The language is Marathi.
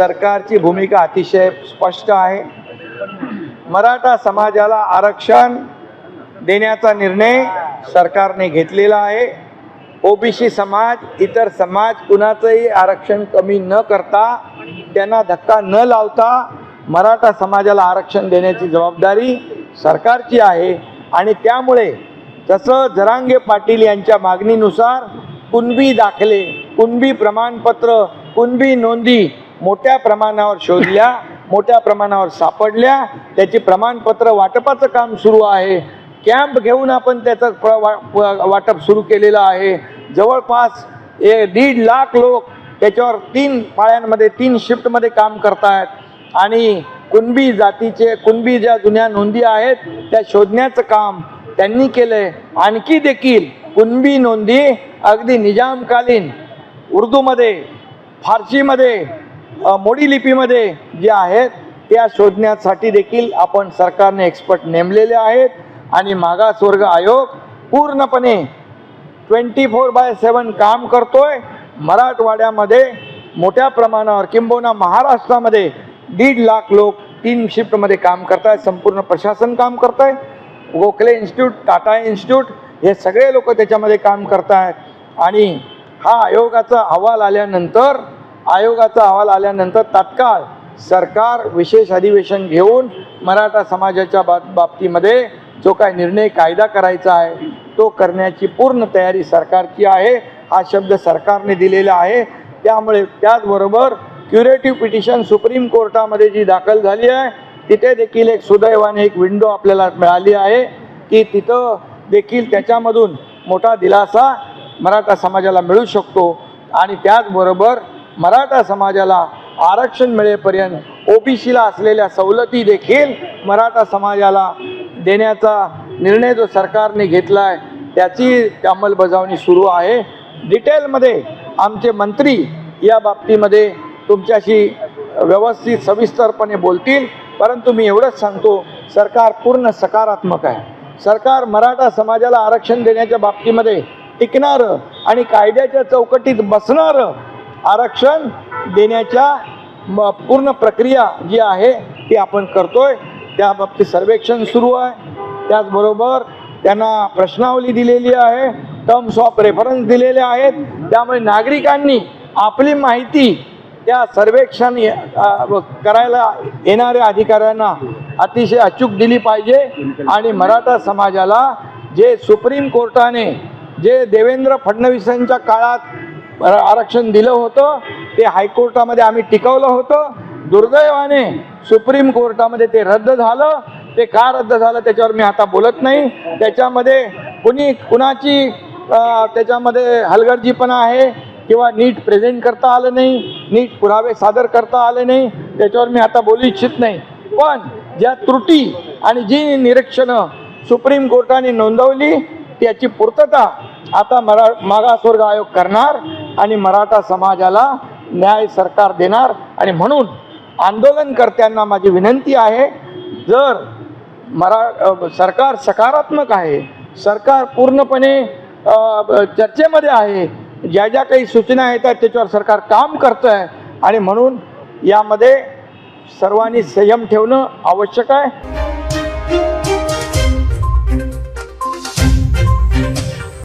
सरकारची भूमिका अतिशय स्पष्ट आहे. मराठा समाजाला आरक्षण देण्याचा निर्णय सरकारने घेतलेला आहे. ओबीसी समाज इतर समाज कुणाचंही आरक्षण कमी न करता त्यांना धक्का न लावता मराठा समाजाला आरक्षण देण्याची जबाबदारी सरकारची आहे. आणि त्यामुळे तसं जरांगे पाटील यांच्या मागणीनुसार कुणबी दाखले कुणबी प्रमाणपत्र कुणबी नोंदी मोठ्या प्रमाणावर शोधल्या मोठ्या प्रमाणावर सापडल्या. त्याची प्रमाणपत्र वाटपाचं काम सुरू आहे. कॅम्प घेऊन आपण त्याचं प्र वा वाटप सुरू केलेलं आहे. जवळपास ए दीड लाख लोक त्याच्यावर तीन पाळ्यांमध्ये तीन शिफ्टमध्ये काम करतायत. आणि कुणबी जातीचे कुणबी ज्या जुन्या नोंदी आहेत त्या शोधण्याचं काम त्यांनी केलंय. आणखी देखील कुणबी नोंदी अगदी निजामकालीन उर्दूमध्ये फारसीमध्ये मोडी लिपीमध्ये जे आहेत त्या शोधण्यासाठी देखील आपण सरकारने एक्सपर्ट नेमलेले आहेत आणि मागासवर्ग आयोग पूर्णपणे ट्वेंटी फोर बाय सेवन काम करतोय. मराठवाड्यामध्ये मोठ्या प्रमाणावर किंबहुना महाराष्ट्रामध्ये दीड लाख लोक तीन शिफ्टमध्ये काम करत आहेत संपूर्ण प्रशासन काम करत आहे गोखले इन्स्टिट्यूट टाटा इन्स्टिट्यूट हे सगळे लोक त्याच्यामध्ये काम करत आहेत आणि हा आयोगाचा अहवाल आल्यानंतर आयोगाचा अहवाल आल्यानंतर तात्काळ सरकार विशेष अधिवेशन घेऊन मराठा समाजाच्या बाब बाबतीमध्ये जो काय निर्णय कायदा करायचा आहे तो करण्याची पूर्ण तयारी सरकारची आहे. हा शब्द सरकारने दिलेला आहे. त्यामुळे त्याचबरोबर क्युरेटिव्ह पिटिशन सुप्रीम कोर्टामध्ये जी दाखल झाली आहे तिथे देखील एक सुदैवाने एक विंडो आपल्याला मिळाली आहे की तिथं देखील त्याच्यामधून मोठा दिलासा मराठा समाजाला मिळू शकतो. आणि त्याचबरोबर मराठा समाजाला आरक्षण मिळेपर्यंत ओबीसीला असलेल्या सवलती देखील मराठा समाजाला देण्याचा निर्णय जो सरकारने घेतला आहे त्याची अंमलबजावणी सुरू आहे. डिटेलमध्ये आमचे मंत्री या बाबतीमध्ये तुमच्याशी व्यवस्थित सविस्तरपणे बोलतील. परंतु मी एवढंच सांगतो सरकार पूर्ण सकारात्मक आहे. सरकार मराठा समाजाला आरक्षण देण्याच्या बाबतीमध्ये टिकणारं आणि कायद्याच्या चौकटीत बसणारं आरक्षण देण्याच्या म- पूर्ण प्रक्रिया जी आहे ती आपण करतोय. त्या बाबतीत सर्वेक्षण सुरू आहे. त्याचबरोबर त्यांना प्रश्नावली दिलेली आहे टर्म्स ऑफ रेफरन्स दिलेले आहेत. त्यामुळे नागरिकांनी आपली माहिती त्या सर्वेक्षण करायला येणाऱ्या अधिकाऱ्यांना अतिशय अचूक दिली पाहिजे. आणि मराठा समाजाला जे सुप्रीम कोर्टाने जे देवेंद्र फडणवीसांच्या काळात आरक्षण दिलं होतं. ते हायकोर्टामध्ये आम्ही टिकवलं होतं. दुर्दैवाने सुप्रीम कोर्टामध्ये ते रद्द झालं. ते का रद्द झालं त्याच्यावर मी आता बोलत नाही. त्याच्यामध्ये कुणी कुणाची त्याच्यामध्ये हलगर्जीपणा आहे किंवा नीट प्रेझेंट करता आलं नाही नीट पुरावे सादर करता आले नाही त्याच्यावर मी आता बोलू इच्छित नाही. पण ज्या त्रुटी आणि जी निरीक्षणं सुप्रीम कोर्टाने नोंदवली त्याची पूर्तता आता मरा मागासवर्ग आयोग करणार. आणि मराठा समाजाला न्याय सरकार देणार. आणि म्हणून आंदोलनकर्त्यांना माझी विनंती आहे जर मरा सरकार सकारात्मक आहे सरकार पूर्णपणे चर्चेमध्ये आहे ज्या ज्या काही सूचना येतात त्याच्यावर सरकार काम करतं आहे आणि म्हणून यामध्ये सर्वांनी संयम ठेवणं आवश्यक आहे.